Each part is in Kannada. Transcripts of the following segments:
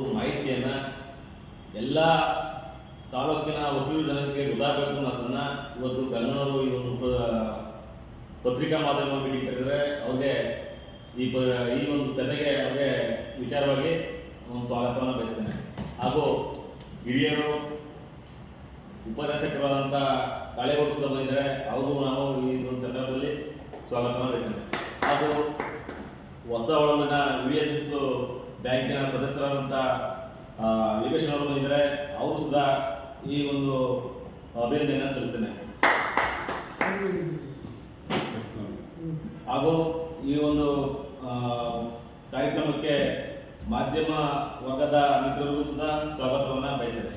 ಮಾಹಿತಿಯನ್ನು ಎಲ್ಲ ತಾಲೂಕಿನ ವಕೀಲ ಜನರಿಗೆ ಗೊತ್ತಾಗಬೇಕು ಅನ್ನೋದನ್ನ ಇವತ್ತು ಗಂಗನವರು ಈ ಒಂದು ಪತ್ರಿಕಾ ಮಾಧ್ಯಮ ಮೀಟಿಂಗ್ ಕರೆದರೆ ಅವ್ರಿಗೆ ಈ ಪ ಈ ಒಂದು ಸಭೆಗೆ ಅವ್ರಿಗೆ ವಿಚಾರವಾಗಿ ಒಂದು ಸ್ವಾಗತವನ್ನು ಬಯಸ್ತೇನೆ. ಹಾಗೂ ಹಿರಿಯರು ಉಪನ್ಯಾಸಕರಾದಂಥ ಕಾಳೇಗೌಡ ಬಂದಿದ್ದಾರೆ ಅವರು ನಾವು ಈ ಒಂದು ಸಂದರ್ಭದಲ್ಲಿ ಸ್ವಾಗತವನ್ನು ಬಯಸ್ತೇನೆ. ಹಾಗೂ ಹೊಸ ಒಳಗಿನ ವಿ ಎಸ್ ಎಸ್ ಬ್ಯಾಂಕಿನ ಸದಸ್ಯರಾದಂಥ ಯೋಗೇಶ್ ಅವರು ಅವರು ಸುಧಾ ಈ ಒಂದು ಅಭಿನಂದನೆಯನ್ನು ಸಲ್ಲಿಸ್ತೇನೆ. ಹಾಗೂ ಈ ಒಂದು ಕಾರ್ಯಕ್ರಮಕ್ಕೆ ಮಾಧ್ಯಮ ವರ್ಗದ ಮಿತ್ರರಿಗೂ ಸುಧಾ ಸ್ವಾಗತವನ್ನು ಬಯಸ್ತೇನೆ.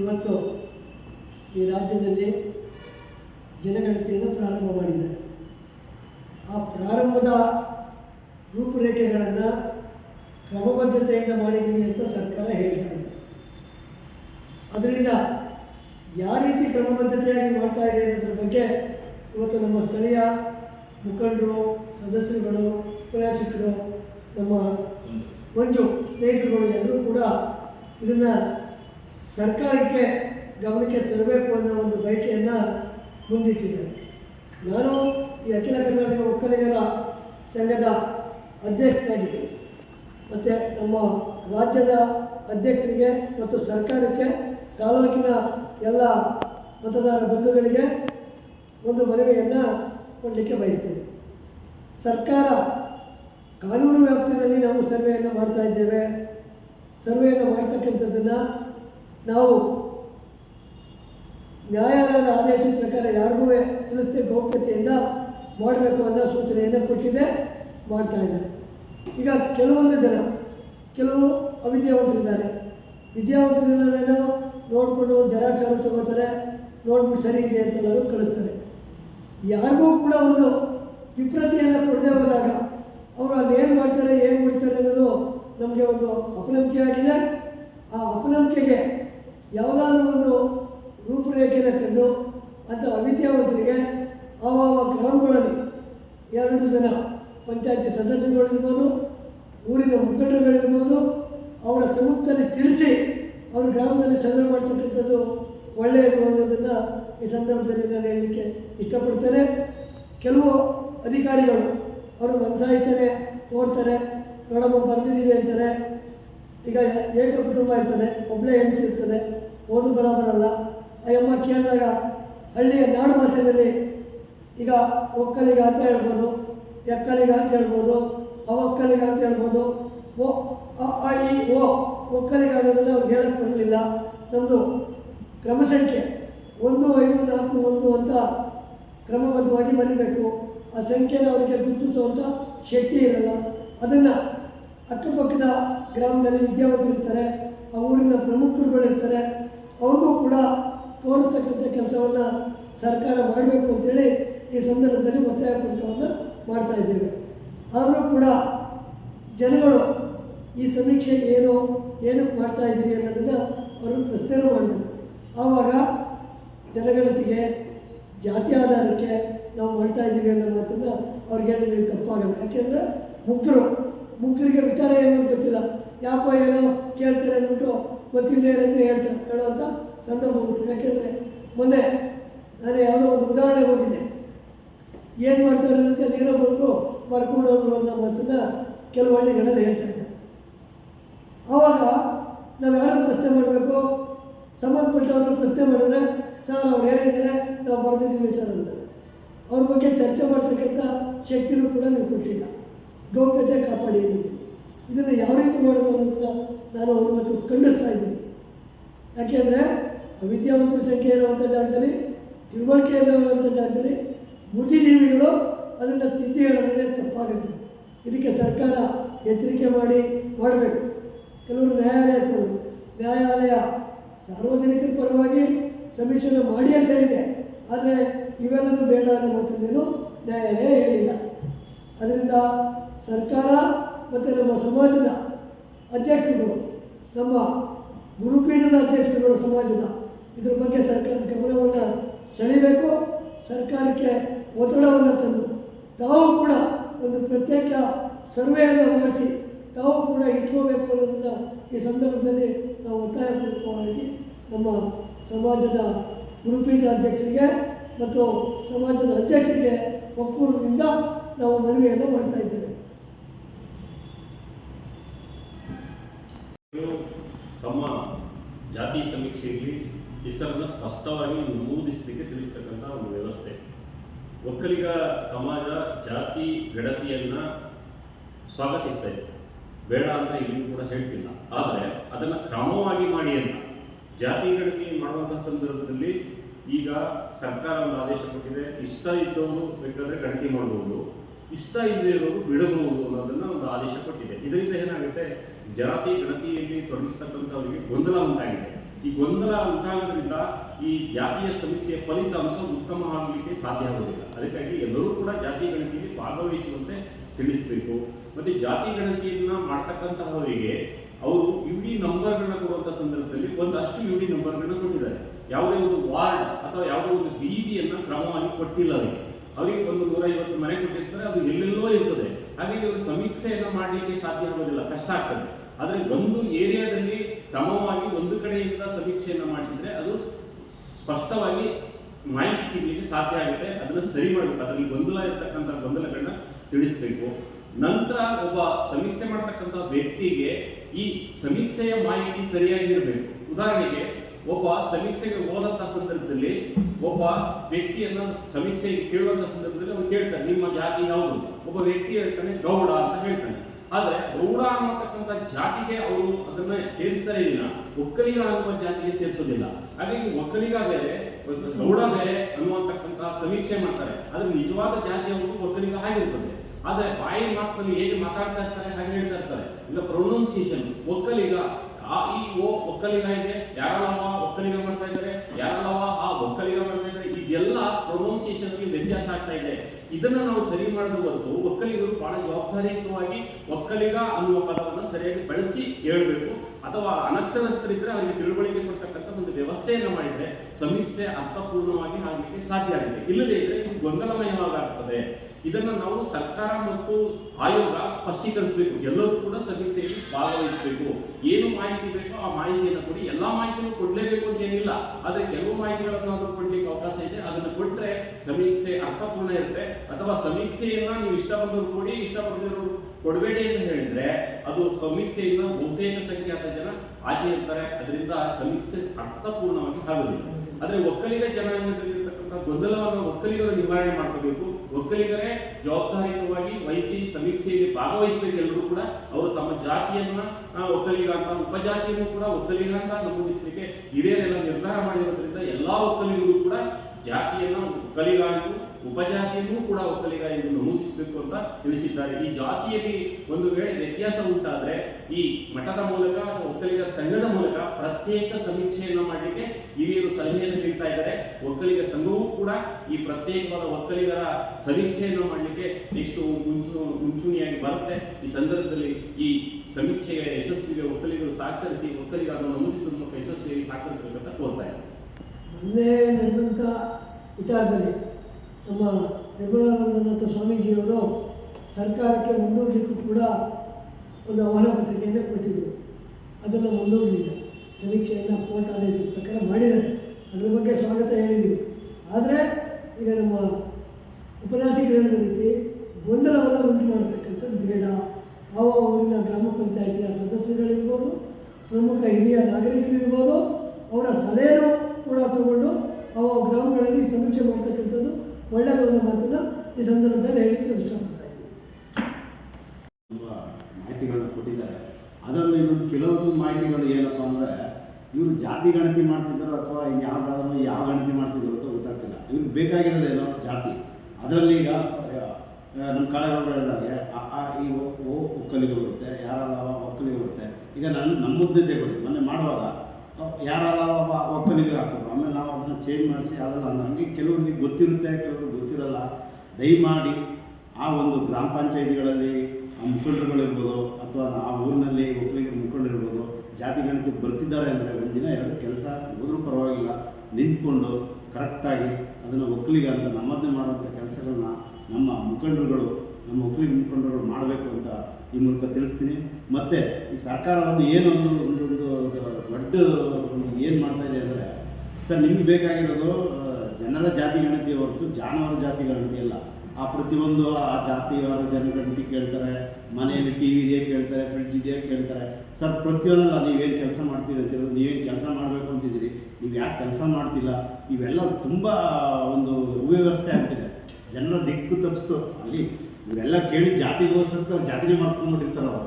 ಇವತ್ತು ಈ ರಾಜ್ಯದಲ್ಲಿ ಜನಗಣತಿಯನ್ನು ಪ್ರಾರಂಭ ಮಾಡಿದ್ದಾರೆ. ಆ ಪ್ರಾರಂಭದ ರೂಪುರೇಖೆಗಳನ್ನು ಕ್ರಮಬದ್ಧತೆಯಿಂದ ಮಾಡಿದ್ದೀನಿ ಅಂತ ಸರ್ಕಾರ ಹೇಳ್ತಾ ಅದರಿಂದ ಯಾವ ರೀತಿ ಕ್ರಮಬದ್ಧತೆಯಾಗಿ ಮಾಡ್ತಾ ಇದೆ ಅನ್ನೋದ್ರ ಬಗ್ಗೆ ಇವತ್ತು ನಮ್ಮ ಸ್ಥಳೀಯ ಮುಖಂಡರು, ಸದಸ್ಯರುಗಳು, ಉಪನ್ಯಾಸಕರು, ನಮ್ಮ ಮಂಜು ಸ್ನೇಹಿತರುಗಳು ಎಲ್ಲರೂ ಕೂಡ ಇದನ್ನು ಸರ್ಕಾರಕ್ಕೆ ಗಮನಕ್ಕೆ ತರಬೇಕು ಅನ್ನೋ ಒಂದು ಬಯಕೆಯನ್ನು ಮುಂದಿಟ್ಟಿದ್ದಾರೆ. ನಾನು ಈ ಅಖಿಲ ಕರ್ನಾಟಕ ಒಕ್ಕಲಿಗರ ಸಂಘದ ಅಧ್ಯಕ್ಷನಾಗಿ ಮತ್ತು ನಮ್ಮ ರಾಜ್ಯದ ಅಧ್ಯಕ್ಷರಿಗೆ ಮತ್ತು ಸರ್ಕಾರಕ್ಕೆ ತಾಲೂಕಿನ ಎಲ್ಲ ಮತದಾರ ಬಂಧುಗಳಿಗೆ ಒಂದು ಮನವಿಯನ್ನು ಕೊಡಲಿಕ್ಕೆ ಬಯಸ್ತೇನೆ. ಸರ್ಕಾರ ಕಾನೂನು ವ್ಯಾಪ್ತಿಯಲ್ಲಿ ನಾವು ಸರ್ವೆಯನ್ನು ಮಾಡ್ತಾ ಇದ್ದೇವೆ. ಸರ್ವೆಯನ್ನು ಮಾಡ್ತಕ್ಕಂಥದ್ದನ್ನು ನಾವು ನ್ಯಾಯಾಲಯದ ಆದೇಶದ ಪ್ರಕಾರ ಯಾರಿಗೂ ತಿಳಿಸದೆ ಗೌಪ್ಯತೆಯಿಂದ ಮಾಡಬೇಕು ಅನ್ನೋ ಸೂಚನೆಯನ್ನು ಕೊಟ್ಟಿದೆ ಮಾಡ್ತಾ ಇದ್ದಾರೆ. ಈಗ ಕೆಲವೊಂದು ಜನ, ಕೆಲವು ಅವಿದ್ಯಾವಂತರಿದ್ದಾರೆ. ವಿದ್ಯಾವಂತರನ್ನೇನೋ ನೋಡಿಕೊಂಡು ಜರಾಚಾರ ತಗೋತಾರೆ, ನೋಡ್ಬಿಟ್ಟು ಸರಿ ಇದೆ ಅಂತ ಎಲ್ಲರೂ ಕಳಿಸ್ತಾರೆ. ಯಾರಿಗೂ ಕೂಡ ಒಂದು ವಿಪ್ರತಿಯನ್ನು ಕೊಡದೆ ಹೋದಾಗ ಅವರು ಅಲ್ಲಿ ಏನು ಮಾಡ್ತಾರೆ ಏನು ಮಾಡ್ತಾರೆ ಅನ್ನೋದು ನಮಗೆ ಒಂದು ಅಪನಂಬಿಕೆ ಆ ಅಪನಂಬಿಕೆಗೆ ಯಾವುದಾದ್ರೂ ಒಂದು ರೂಪುರೇಖೆಯನ್ನು ಕಂಡು ಅಂತ ಅವಿದ್ಯಾವಂತರಿಗೆ ಜನ ಪಂಚಾಯತಿ ಸದಸ್ಯರುಗಳಿರ್ಬೋದು, ಊರಿನ ಮುಖಂಡರುಗಳಿರ್ಬೋದು, ಅವರ ಸಮ್ಮುಖದಲ್ಲಿ ತಿಳಿಸಿ ಅವರು ಗ್ರಾಮದಲ್ಲಿ ಸರ್ವೆ ಮಾಡ್ತಕ್ಕಂಥದ್ದು ಒಳ್ಳೆಯದು ಅನ್ನೋದನ್ನು ಈ ಸಂದರ್ಭದಲ್ಲಿ ನಾನು ಹೇಳಲಿಕ್ಕೆ ಇಷ್ಟಪಡ್ತೇನೆ. ಕೆಲವು ಅಧಿಕಾರಿಗಳು ಅವರು ಮನಸಾಯ್ತಾರೆ ತೋರ್ತಾರೆ ನೋಡಮ್ಮ ಬರ್ತಿದ್ದೀವಿ ಅಂತಾರೆ. ಈಗ ಏಕ ಕುಟುಂಬ ಇರ್ತದೆ ಒಬ್ಬಳೇ ಹೆಂಚು ಇರ್ತದೆ, ಓದು ಬರ ಬರಲ್ಲ ಅಮ್ಮ ಕೇಳಿದಾಗ ಹಳ್ಳಿಯ ನಾಡು ಭಾಷೆಯಲ್ಲಿ ಈಗ ಒಕ್ಕಲಿಗ ಅಂತ ಹೇಳ್ಬೋದು. ಎಕ್ಕಲಿಗ ಅಂತ ಹೇಳ್ಬೋದು ಅವಕ್ಕಲಿಗ ಅಂತ ಹೇಳ್ಬೋದು ಓ ಅ, ಇ ಓ ಒಕ್ಕಲಿಗ ಅನ್ನೋದನ್ನು ಅವ್ರಿಗೆ ಹೇಳಕ್ಕೆ ಬರಲಿಲ್ಲ. ನಮ್ಮದು ಕ್ರಮಸಂಖ್ಯೆ ಒಂದು ಐದು ನಾಲ್ಕು ಒಂದು ಅಂತ ಕ್ರಮಬದ್ಧವಾಗಿ ಬರೀಬೇಕು. ಆ ಸಂಖ್ಯೆನ ಅವರಿಗೆ ಗುರುತಿಸುವಂಥ ಶಕ್ತಿ ಇರಲ್ಲ. ಅದನ್ನು ಅಕ್ಕಪಕ್ಕದ ಗ್ರಾಮದಲ್ಲಿ ವಿದ್ಯಾವಂತರು ಇರ್ತಾರೆ ಆ ಊರಿನ ಪ್ರಮುಖರುಗಳು ಇರ್ತಾರೆ ಅವ್ರಿಗೂ ಕೂಡ ತೋರತಕ್ಕಂಥ ಕೆಲಸವನ್ನು ಸರ್ಕಾರ ಮಾಡಬೇಕು ಅಂತೇಳಿ ಈ ಸಂದರ್ಭದಲ್ಲಿ ಒತ್ತಾಯ ಆದರೂ ಕೂಡ ಜನಗಳು ಈ ಸಮೀಕ್ಷೆ ಏನು, ಏನಕ್ಕೆ ಮಾಡ್ತಾ ಇದ್ದೀರಿ ಅನ್ನೋದನ್ನು ಅವರು ಪ್ರಶ್ನೆನೂ ಮಾಡಿದರು ಆವಾಗ ಜನಗಣತಿಗೆ, ಜಾತಿ ಆಧಾರಕ್ಕೆ ನಾವು ಮಾಡ್ತಾ ಇದ್ದೀವಿ ಅನ್ನೋ ಮಾತನ್ನು ಅವ್ರಿಗೆ ಹೇಳಿದ್ರೆ ತಪ್ಪಾಗಲ್ಲ. ಯಾಕೆಂದರೆ ಮುಗ್ಧರು, ಮುಗ್ಧರಿಗೆ ವಿಚಾರ ಏನು ಗೊತ್ತಿಲ್ಲ. ಯಾಕೋ ಏನೋ ಕೇಳ್ತಾರೆ ಅಂದ್ಬಿಟ್ಟು ಗೊತ್ತಿಲ್ಲದೆ ಇರೋದೇ ಹೇಳ್ತಾರೆ. ಹೇಳೋಂಥ ಸಂದರ್ಭ ಉಂಟು. ಯಾಕೆಂದರೆ ಮೊನ್ನೆ ನಾನು ಯಾವುದೋ ಒಂದು ಉದಾಹರಣೆ ಹೋಗಿದ್ದೆ. ಏನು ಮಾಡ್ತಾರೆ ಅಂತ ಅದೇನೋ ಬಂದರು ಬರ್ಕೊಂಡು ಹೋದ್ರು ಅನ್ನೋ ಮಾತನ್ನು ಕೆಲವು ಹಳ್ಳಿಗಳಲ್ಲಿ ಹೇಳ್ತಾ ಇದ್ದಾರೆ. ಆವಾಗ ನಾವು ಯಾರು ಪ್ರಶ್ನೆ ಮಾಡಬೇಕು? ಸಂಬಂಧಪಟ್ಟವ್ರನ್ನ ಪ್ರಶ್ನೆ ಮಾಡಿದ್ರೆ, ಸರ್, ಅವ್ರು ಹೇಳಿದರೆ ನಾವು ಬರೆದಿದ್ದೀವಿ ಸರ್ ಅಂತ. ಅವ್ರ ಬಗ್ಗೆ ಚರ್ಚೆ ಮಾಡ್ತಕ್ಕಂಥ ಶಕ್ತಿನೂ ಕೂಡ ನೀವು ಕೊಟ್ಟಿಲ್ಲ. ಗೌಪ್ಯತೆ ಕಾಪಾಡಿ ಇದನ್ನು ಯಾವ ರೀತಿ ಮಾಡೋದು ಅನ್ನೋದನ್ನು ನಾನು ಅವ್ರ ಮತ್ತು ಖಂಡಿಸ್ತಾ ಇದ್ದೀನಿ. ಯಾಕೆಂದರೆ ವಿದ್ಯಾವಂತರ ಸಂಖ್ಯೆ ಇರುವಂಥ ಜಾಗದಲ್ಲಿ, ತಿಳುವಳಿಕೆ ಇರುವಂಥ ಜಾಗದಲ್ಲಿ ಬುದ್ಧಿಜೀವಿಗಳು ಅದನ್ನು ತಿದ್ದಿ ಹೇಳೋದೇ ತಪ್ಪಾಗುತ್ತೆ. ಇದಕ್ಕೆ ಸರ್ಕಾರ ಎಚ್ಚರಿಕೆ ಮಾಡಿ ಮಾಡಬೇಕು. ಕೆಲವರು ನ್ಯಾಯಾಲಯ ನ್ಯಾಯಾಲಯ ಸಾರ್ವಜನಿಕರ ಪರವಾಗಿ ಸಮೀಕ್ಷೆನ ಮಾಡಿ ಅಂತ ಹೇಳಿದೆ. ಆದರೆ ಇವೆಲ್ಲನೂ ಬೇಡ ಅನ್ನೋ ಮಾತನ್ನೇನು ನ್ಯಾಯಾಲಯ ಹೇಳಿಲ್ಲ. ಅದರಿಂದ ಸರ್ಕಾರ ಮತ್ತು ನಮ್ಮ ಸಮಾಜದ ಅಧ್ಯಕ್ಷರುಗಳು, ನಮ್ಮ ಗುರುಪೀಠದ ಅಧ್ಯಕ್ಷರುಗಳು ಸಮಾಜದ, ಇದ್ರ ಬಗ್ಗೆ ಸರ್ಕಾರದ ಗಮನವನ್ನು ಸೆಳೀಬೇಕು. ಸರ್ಕಾರಕ್ಕೆ ಒತ್ತಡವನ್ನು ತಂದು ತಾವು ಕೂಡ ಒಂದು ಪ್ರತ್ಯೇಕ ಸರ್ವೆಯನ್ನು ಮಾಡಿಸಿ ತಾವು ಕೂಡ ಇಟ್ಕೋಬೇಕು ಅನ್ನೋದನ್ನು ಈ ಸಂದರ್ಭದಲ್ಲಿ ನಾವು ಒತ್ತಾಯಪೂರ್ವಕವಾಗಿ ನಮ್ಮ ಸಮಾಜದ ಗುರುಪೀಠ ಅಧ್ಯಕ್ಷರಿಗೆ ಮತ್ತು ಸಮಾಜದ ಅಧ್ಯಕ್ಷರಿಗೆ ಒಕ್ಕೂರಿನಿಂದ ನಾವು ಮನವಿಯನ್ನು ಮಾಡ್ತಾ ಇದ್ದೇವೆ. ತಮ್ಮ ಜಾತಿ ಸಮೀಕ್ಷೆಯಲ್ಲಿ ಹೆಸರನ್ನು ಸ್ಪಷ್ಟವಾಗಿ ನಮೂದಿಸಲಿಕ್ಕೆ ತಿಳಿಸ್ತಕ್ಕಂಥ ಒಂದು ವ್ಯವಸ್ಥೆ. ಒಕ್ಕಲಿಗ ಸಮಾಜ, ಜಾತಿ ಗಣತಿಯನ್ನ ಸ್ವಾಗತಿಸ್ತಾ ಇದೆ. ಬೇಡ ಅಂತ ಇಲ್ಲಿ ಕೂಡ ಹೇಳ್ತಿಲ್ಲ. ಆದರೆ ಅದನ್ನು ಕ್ರಮವಾಗಿ ಮಾಡಿ ಅಂತ ಜಾತಿ ಗಣತಿ ಮಾಡುವಂಥ ಸಂದರ್ಭದಲ್ಲಿ ಈಗ ಸರ್ಕಾರ ಒಂದು ಆದೇಶ ಕೊಟ್ಟಿದೆ. ಇಷ್ಟ ಇದ್ದವರು ಬೇಕಾದ್ರೆ ಗಣತಿ ಮಾಡಬಹುದು ಇಷ್ಟ ಇಲ್ಲದೆ ಇರೋರು ಬಿಡಬಹುದು ಅನ್ನೋದನ್ನ ಒಂದು ಆದೇಶ ಕೊಟ್ಟಿದೆ. ಇದರಿಂದ ಏನಾಗುತ್ತೆ? ಜಾತಿ ಗಣತಿಯಲ್ಲಿ ತೊಡಗಿಸ್ತಕ್ಕಂಥವರಿಗೆ ಗೊಂದಲ ಉಂಟಾಗಿದೆ. ಈ ಗೊಂದಲ ಉಂಟಾಗೋದ್ರಿಂದ ಈ ಜಾತಿಯ ಸಮೀಕ್ಷೆಯ ಫಲಿತಾಂಶ ಉತ್ತಮ ಆಗಲಿಕ್ಕೆ ಸಾಧ್ಯ ಆಗುವುದಿಲ್ಲ ಅದಕ್ಕಾಗಿ ಎಲ್ಲರೂ ಕೂಡ ಜಾತಿ ಗಣತಿಯಲ್ಲಿ ಭಾಗವಹಿಸುವಂತೆ ತಿಳಿಸಬೇಕು. ಮತ್ತೆ ಜಾತಿ ಗಣತಿಯನ್ನು ಮಾಡ್ತಕ್ಕಂತಹವರಿಗೆ ಅವರು ಯು ಡಿ ನಂಬರ್ಗಳನ್ನ ಕೊಡುವಂಥ ಸಂದರ್ಭದಲ್ಲಿ ಒಂದಷ್ಟು ಯು ಡಿ ನಂಬರ್ಗಳನ್ನ ಕೊಟ್ಟಿದ್ದಾರೆ. ಯಾವುದೇ ಒಂದು ವಾರ್ಡ್ ಅಥವಾ ಯಾವುದೇ ಒಂದು ಬೀದಿಯನ್ನ ಕ್ರಮವಾಗಿ ಕೊಟ್ಟಿಲ್ಲ ಅವರಿಗೆ. ಅವರಿಗೆ ಒಂದು ನೂರೈವತ್ತು ಮನೆ ಕೊಟ್ಟಿರ್ತಾರೆ, ಅದು ಎಲ್ಲೆಲ್ಲೋ ಇರ್ತದೆ. ಹಾಗಾಗಿ ಅವರು ಸಮೀಕ್ಷೆಯನ್ನು ಮಾಡಲಿಕ್ಕೆ ಸಾಧ್ಯ ಆಗೋದಿಲ್ಲ, ಕಷ್ಟ ಆಗ್ತದೆ. ಆದರೆ ಒಂದು ಏರಿಯಾದಲ್ಲಿ ಕ್ರಮವಾಗಿ ಒಂದು ಕಡೆಯಿಂದ ಸಮೀಕ್ಷೆಯನ್ನು ಮಾಡಿಸಿದ್ರೆ ಅದು ಸ್ಪಷ್ಟವಾಗಿ ಮಾಹಿತಿ ಸಿಗಲಿಕ್ಕೆ ಸಾಧ್ಯ ಆಗುತ್ತೆ. ಅದನ್ನ ಸರಿ ಮಾಡಬೇಕು. ಅದರಲ್ಲಿ ಗೊಂದಲ ಇರತಕ್ಕಂಥ ಗೊಂದಲಗಳನ್ನ ತಿಳಿಸ್ಬೇಕು. ನಂತರ ಒಬ್ಬ ಸಮೀಕ್ಷೆ ಮಾಡ್ತಕ್ಕಂಥ ವ್ಯಕ್ತಿಗೆ ಈ ಸಮೀಕ್ಷೆಯ ಮಾಹಿತಿ ಸರಿಯಾಗಿರಬೇಕು. ಉದಾಹರಣೆಗೆ, ಒಬ್ಬ ಸಮೀಕ್ಷೆಗೆ ಹೋದಂತ ಸಂದರ್ಭದಲ್ಲಿ ಒಬ್ಬ ವ್ಯಕ್ತಿಯನ್ನ ಸಮೀಕ್ಷೆ ಕೇಳುವಂತ ಸಂದರ್ಭದಲ್ಲಿ ಅವ್ರು ಕೇಳ್ತಾರೆ ನಿಮ್ಮ ಜಾತಿ ಯಾವುದು ಒಬ್ಬ ವ್ಯಕ್ತಿ ಹೇಳ್ತಾನೆ, ಗೌಡ ಅಂತ ಹೇಳ್ತಾನೆ. ಆದ್ರೆ ಗೌಡ ಅನ್ನತಕ್ಕಂಥ ಜಾತಿಗೆ ಅವರು ಅದನ್ನ ಸೇರಿಸ್ತಾರೆ ಇಲ್ಲ. ಒಕ್ಕಲಿಗ ಅನ್ನುವ ಜಾತಿಗೆ ಸೇರಿಸೋದಿಲ್ಲ. ಹಾಗಾಗಿ ಒಕ್ಕಲಿಗ ಬೇರೆ, ಗೌಡ ಬೇರೆ ಅನ್ನುವಂತಕ್ಕಂಥ ಸಮೀಕ್ಷೆ ಮಾಡ್ತಾರೆ. ಆದ್ರೆ ನಿಜವಾದ ಜಾತಿಯವರು ಒಕ್ಕಲಿಗ ಆಗಿರ್ತದೆ. ಆದ್ರೆ ಬಾಯಿ ಮಾತಿನಲ್ಲಿ ಹೇಗೆ ಮಾತಾಡ್ತಾ ಇರ್ತಾರೆ, ಹಾಗೆ ಹೇಳ್ತಾ ಇರ್ತಾರೆ. ಈಗ ಪ್ರೊನೌನ್ಸಿಯೇಷನ್ ಒಕ್ಕಲಿಗ ಆ ಈ ಓ ಒಕ್ಕಲಿಗ ಇದೆ, ಯಾರಲ್ಲವ ಒಕ್ಕಲಿಗ ಮಾಡ್ತಾ ಇದ್ದಾರೆ, ಯಾರಲ್ಲವ ಆ ಒಕ್ಕಲಿಗ ಮಾಡ್ತಾ ಇದ್ದಾರೆ, ಇದೆಲ್ಲ ಪ್ರೊನೌನ್ಸಿಯೇಷನ್ ವ್ಯತ್ಯಾಸ ಆಗ್ತಾ ಇದೆ. ಇದನ್ನ ನಾವು ಸರಿ ಮಾಡಿದ ಹೊರತು ಒಕ್ಕಲಿಗರು ಬಹಳ ಜವಾಬ್ದಾರಿಯುತವಾಗಿ ಒಕ್ಕಲಿಗ ಅನ್ನುವ ಪದವನ್ನು ಸರಿಯಾಗಿ ಬಳಸಿ ಹೇಳ್ಬೇಕು. ಅಥವಾ ಅನಕ್ಷರಸ್ಥರಿದ್ರೆ ಅವರಿಗೆ ತಿಳುವಳಿಕೆ ಕೊಡ್ತಕ್ಕಂಥ ಒಂದು ವ್ಯವಸ್ಥೆಯನ್ನು ಮಾಡಿದ್ರೆ ಸಮೀಕ್ಷೆ ಅರ್ಥಪೂರ್ಣವಾಗಿ ಆಗಲಿಕ್ಕೆ ಸಾಧ್ಯ ಆಗಿದೆ. ಇಲ್ಲದೇ ಇದ್ರೆ ಇದು ಗೊಂದಲಮಯವಾಗ್ತದೆ ಇದನ್ನು ನಾವು ಸರ್ಕಾರ ಮತ್ತು ಆಯೋಗ ಸ್ಪಷ್ಟೀಕರಿಸಬೇಕು. ಎಲ್ಲರೂ ಕೂಡ ಸಮೀಕ್ಷೆಯಲ್ಲಿ ಭಾಗವಹಿಸಬೇಕು. ಏನು ಮಾಹಿತಿ ಬೇಕೋ ಆ ಮಾಹಿತಿಯನ್ನು ಕೊಡಿ. ಎಲ್ಲಾ ಮಾಹಿತಿಯನ್ನು ಕೊಡಲೇಬೇಕು ಅಂತ ಏನಿಲ್ಲ. ಆದ್ರೆ ಕೆಲವು ಮಾಹಿತಿಗಳನ್ನು ಅವರು ಕೊಡ್ಲಿಕ್ಕೆ ಅವಕಾಶ ಇದೆ. ಅದನ್ನು ಕೊಟ್ಟರೆ ಸಮೀಕ್ಷೆ ಅರ್ಥಪೂರ್ಣ ಇರುತ್ತೆ. ಅಥವಾ ಸಮೀಕ್ಷೆಯನ್ನ ನೀವು ಇಷ್ಟ ಬಂದವರು ಕೊಡಿ ಇಷ್ಟ ಬಂದಿರೋರು ಕೊಡಬೇಡಿ ಅಂತ ಹೇಳಿದ್ರೆ ಅದು ಸಮೀಕ್ಷೆಯಿಂದ ಬಹುತೇಕ ಸಂಖ್ಯಾತ ಜನ ಆಚೆ ಇರ್ತಾರೆ ಅದರಿಂದ ಸಮೀಕ್ಷೆ ಅರ್ಥಪೂರ್ಣವಾಗಿ ಆಗೋದಿಲ್ಲ. ಆದರೆ ಒಕ್ಕಲಿಗ ಜನಾಂಗದಲ್ಲಿ ಗೊಂದಲವನ್ನು ಒಕ್ಕಲಿಗರು ನಿವಾರಣೆ ಮಾಡ್ಕೋಬೇಕು. ಒಕ್ಕಲಿಗರೇ ಜವಾಬ್ದಾರಿಯುತವಾಗಿ ವಹಿಸಿ ಸಮೀಕ್ಷೆಯಲ್ಲಿ ಭಾಗವಹಿಸಬೇಕು ಎಲ್ಲರೂ ಕೂಡ ಅವರು ತಮ್ಮ ಜಾತಿಯನ್ನ ಒಕ್ಕಲಿಗ ಅಂತ ಉಪಜಾತಿಯನ್ನು ಕೂಡ ಒಕ್ಕಲಿಗ ಅಂತ ನಮೂದಿಸಲಿಕ್ಕೆ ಹಿರಿಯರೆಲ್ಲ ನಿರ್ಧಾರ ಮಾಡಿರೋದ್ರಿಂದ ಎಲ್ಲಾ ಒಕ್ಕಲಿಗರು ಕೂಡ ಜಾತಿಯನ್ನ ಒಕ್ಕಲಿಗ ಎಂದು ಉಪಜಾತಿಯನ್ನು ಕೂಡ ಒಕ್ಕಲಿಗ ಎಂದು ನಮೂದಿಸಬೇಕು ಅಂತ ತಿಳಿಸಿದ್ದಾರೆ. ಈ ಜಾತಿಯಲ್ಲಿ ಒಂದು ವೇಳೆ ವ್ಯತ್ಯಾಸ ಉಂಟಾದ್ರೆ ಈ ಮಠದ ಮೂಲಕ ಅಥವಾ ಒಕ್ಕಲಿಗರ ಸಂಘದ ಮೂಲಕ ಪ್ರತ್ಯೇಕ ಸಮೀಕ್ಷೆಯನ್ನು ಮಾಡಲಿಕ್ಕೆ ಹಿರಿಯರು ಸಲಹೆಯನ್ನು ನೀಡ್ತಾ ಇದ್ದಾರೆ. ಒಕ್ಕಲಿಗ ಸಂಘವೂ ಕೂಡ ಈ ಪ್ರತ್ಯೇಕವಾದ ಒಕ್ಕಲಿಗರ ಸಮೀಕ್ಷೆಯನ್ನು ಮಾಡಲಿಕ್ಕೆ ನೆಕ್ಸ್ಟ್ ಮುಂಚು ಮುಂಚೂಣಿಯಾಗಿ ಬರುತ್ತೆ. ಈ ಸಂದರ್ಭದಲ್ಲಿ ಈ ಸಮೀಕ್ಷೆಯ ಯಶಸ್ವಿಗೆ ಒಕ್ಕಲಿಗರು ಸಹಕರಿಸಿ ಒಕ್ಕಲಿಗ ಅದನ್ನು ನಮೂದಿಸುವ ಮೂಲಕ ಯಶಸ್ವಿಯಾಗಿ ಸಹಕರಿಸಬೇಕಂತ ಕೋರ್ತಾ ಇದ್ದಾರೆ. ಮೊನ್ನೆ ವಿಚಾರದಲ್ಲಿ ನಮ್ಮ ನಿರ್ಮಲಾನಂದನಾಥ ಸ್ವಾಮೀಜಿಯವರು ಸರ್ಕಾರಕ್ಕೆ ಮುಂದೂಡಲಿಕ್ಕೂ ಕೂಡ ಒಂದು ಆಹ್ವಾನ ಪತ್ರಿಕೆಯನ್ನು ಕೊಟ್ಟಿದ್ದರು. ಅದನ್ನು ಮುಂದೂಡಲಿಲ್ಲ. ಸಮೀಕ್ಷೆಯನ್ನು ಕೋರ್ಟ್ ಆದೇಶದ ಪ್ರಕಾರ ಮಾಡಿದ್ದಾರೆ. ಅದರ ಬಗ್ಗೆ ಸ್ವಾಗತ ಹೇಳಿದ್ದೀವಿ. ಆದರೆ ಈಗ ನಮ್ಮ ಉಪನ್ಯಾಸಕರು ಹೇಳಿದ ರೀತಿ ಗೊಂದಲವನ್ನು ಉಂಟು ಮಾಡತಕ್ಕಂಥದ್ದು ಬೇಡ. ಯಾವ ಊರಿನ ಗ್ರಾಮ ಪಂಚಾಯಿತಿಯ ಸದಸ್ಯರುಗಳಿರ್ಬೋದು ಪ್ರಮುಖ ಹಿರಿಯ ನಾಗರಿಕರಿರ್ಬೋದು, ಅವರ ಸಲಹೆಯನ್ನು ಕೂಡ ತಗೊಂಡು ಆ ಗ್ರಾಮಗಳಲ್ಲಿ ಸಮೀಕ್ಷೆ ಮಾಡ್ತಕ್ಕಂಥದ್ದು ಒಳ್ಳೆಯ ಒಂದು ಮಾತನ್ನು ಈ ಸಂದರ್ಭದಲ್ಲಿ ಹೇಳಿಕ್ಕೆ ಇಷ್ಟಪಡ್ತಾ ತುಂಬ ಮಾಹಿತಿಗಳನ್ನ ಕೊಟ್ಟಿದ್ದಾರೆ. ಅದರಲ್ಲಿ ಕೆಲವೊಂದು ಮಾಹಿತಿಗಳು ಏನಪ್ಪ ಅಂದರೆ, ಇವರು ಜಾತಿ ಗಣತಿ ಮಾಡ್ತಿದ್ದಾರೋ ಅಥವಾ ಇನ್ಯಾವುದಾದ್ರೂ ಯಾವ ಗಣತಿ ಮಾಡ್ತಿದ್ರು ಅಂತ ಗೊತ್ತಾಗ್ತಿಲ್ಲ. ಇವ್ರಿಗೆ ಬೇಕಾಗಿರೋದೇನೋ ಜಾತಿ. ಅದರಲ್ಲಿ ಈಗ ನಮ್ಮ ಕಾಳೆಗೌಡರು ಹೇಳಿದಾಗೆ, ಆ ಈ ಒಕ್ಕಲಿಗ ಬರುತ್ತೆ, ಯಾರಲ್ಲ ಒಕ್ಕಲಿಗೆ ಬರುತ್ತೆ. ಈಗ ನಾನು ನಮ್ಮ ಮುದ್ದೆ ಮೊನ್ನೆ ಮಾಡುವಾಗ, ಯಾರಲ್ಲ ಒಕ್ಕಲಿಗೆ ಅದನ್ನು ಚೇಂಜ್ ಮಾಡಿಸಿ ಅದನ್ನು ನನಗೆ ಕೆಲವರಿಗೆ ಗೊತ್ತಿರುತ್ತೆ, ಕೆಲವ್ರಿಗೆ ಗೊತ್ತಿರಲ್ಲ. ದಯಮಾಡಿ ಆ ಒಂದು ಗ್ರಾಮ ಪಂಚಾಯಿತಿಗಳಲ್ಲಿ ಆ ಮುಖಂಡರುಗಳಿರ್ಬೋದು, ಅಥವಾ ಆ ಊರಿನಲ್ಲಿ ಒಕ್ಕಲಿಗರ ಮುಖಂಡರಿರ್ಬೋದು, ಜಾತಿ ಗಣಿತಕ್ಕೆ ಬರ್ತಿದ್ದಾರೆ ಅಂದರೆ ಒಂದು ದಿನ ಎರಡು ಕೆಲಸ ಹೋದರೂ ಪರವಾಗಿಲ್ಲ. ನಿಂತ್ಕೊಂಡು ಕರೆಕ್ಟಾಗಿ ಅದನ್ನು ಒಕ್ಕಲಿಗ ಅಂತ ನಮ್ಮದನ್ನೇ ಮಾಡುವಂಥ ಕೆಲಸಗಳನ್ನ ನಮ್ಮ ಮುಖಂಡರುಗಳು, ನಮ್ಮ ಒಕ್ಕಲಿಗ ಮುಖಂಡರುಗಳು ಮಾಡಬೇಕು ಅಂತ ಈ ಮೂಲಕ ತಿಳಿಸ್ತೀನಿ. ಮತ್ತು ಈ ಸರ್ಕಾರ ಒಂದು ಏನೊಂದು ಒಂದು ಒಂದು ದೊಡ್ಡ ಏನು ಮಾಡ್ತಾ ಇದೆ ಅಂದರೆ ಸರ್, ನಿಮ್ಗೆ ಬೇಕಾಗಿರೋದು ಜನರ ಜಾತಿ ಗಣತಿ ಹೊರತು ಜಾನುವಾರು ಜಾತಿ ಗಣತಿ ಅಲ್ಲ. ಆ ಪ್ರತಿಯೊಂದು, ಆ ಜಾತಿವಾರು ಜನಗಣತಿ ಕೇಳ್ತಾರೆ, ಮನೆಯಲ್ಲಿ ಟಿ ವಿ ಇದೆಯಾ ಕೇಳ್ತಾರೆ ಫ್ರಿಡ್ಜ್ ಇದೆಯಾ ಕೇಳ್ತಾರೆ. ಸರ್, ಪ್ರತಿಯೊಂದಲ್ಲ ನೀವೇನು ಕೆಲಸ ಮಾಡ್ತೀರಿ ಅಂತೀರೋ ನೀವೇನು ಕೆಲಸ ಮಾಡಬೇಕು ಅಂತಿದ್ದೀರಿ, ನೀವು ಯಾಕೆ ಕೆಲಸ ಮಾಡ್ತಿಲ್ಲ? ಇವೆಲ್ಲ ತುಂಬ ಒಂದು ಅವ್ಯವಸ್ಥೆ ಆಗ್ತಿದೆ ಜನರ ದಿಕ್ಕು ತಪ್ಪಿಸ್ತು. ಅಲ್ಲಿ ಇವೆಲ್ಲ ಕೇಳಿ ಜಾತಿಗೋಸ್ಕರ ಜಾತಿನೇ ಮಾಡ್ಕೊಂಡ್ಬಿಟ್ಟಿರ್ತಾರೆ ಅವರು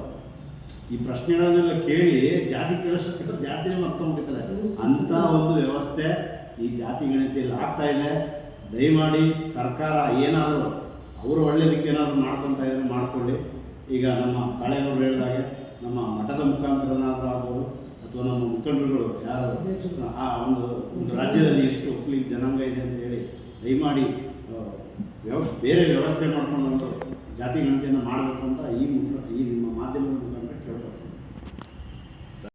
ಈ ಪ್ರಶ್ನೆಗಳನ್ನೆಲ್ಲ ಕೇಳಿ ಜಾತಿ ಕೇಳಿಸ್ಬಿಟ್ಟು ಜಾತಿನೇ ಮರ್ಕೊಂಡ್ಬಿಟ್ಟಿದ್ದಾರೆ ಅಂಥ ಒಂದು ವ್ಯವಸ್ಥೆ ಈ ಜಾತಿ ಗಣತಿಯಲ್ಲಿ ಆಗ್ತಾ ಇದೆ. ದಯಮಾಡಿ ಸರ್ಕಾರ ಏನಾದರೂ ಅವರು ಒಳ್ಳೇದಕ್ಕೆ ಏನಾದರೂ ಮಾಡ್ಕೊತಾ ಇದ್ರೆ ಮಾಡಿಕೊಳ್ಳಿ. ಈಗ ನಮ್ಮ ಕಾಳೆಗೌಡರು ಹೇಳಿದಾಗೆ ನಮ್ಮ ಮಠದ ಮುಖಾಂತರನಾದರೂ ಆಗ್ಬೋದು, ಅಥವಾ ನಮ್ಮ ಮುಖಂಡರುಗಳು ಯಾರು, ಆ ಒಂದು ಒಂದು ರಾಜ್ಯದಲ್ಲಿ ಎಷ್ಟು ಒಕ್ಕಲಿಗೆ ಜನಾಂಗ ಇದೆ ಅಂತ ಹೇಳಿ ದಯಮಾಡಿ ವ್ಯವ, ಬೇರೆ ವ್ಯವಸ್ಥೆ ಮಾಡ್ಕೊಂಡು ಜಾತಿ ಗಣತಿಯನ್ನು ಮಾಡಬೇಕು ಅಂತ ಈ ಮುಖ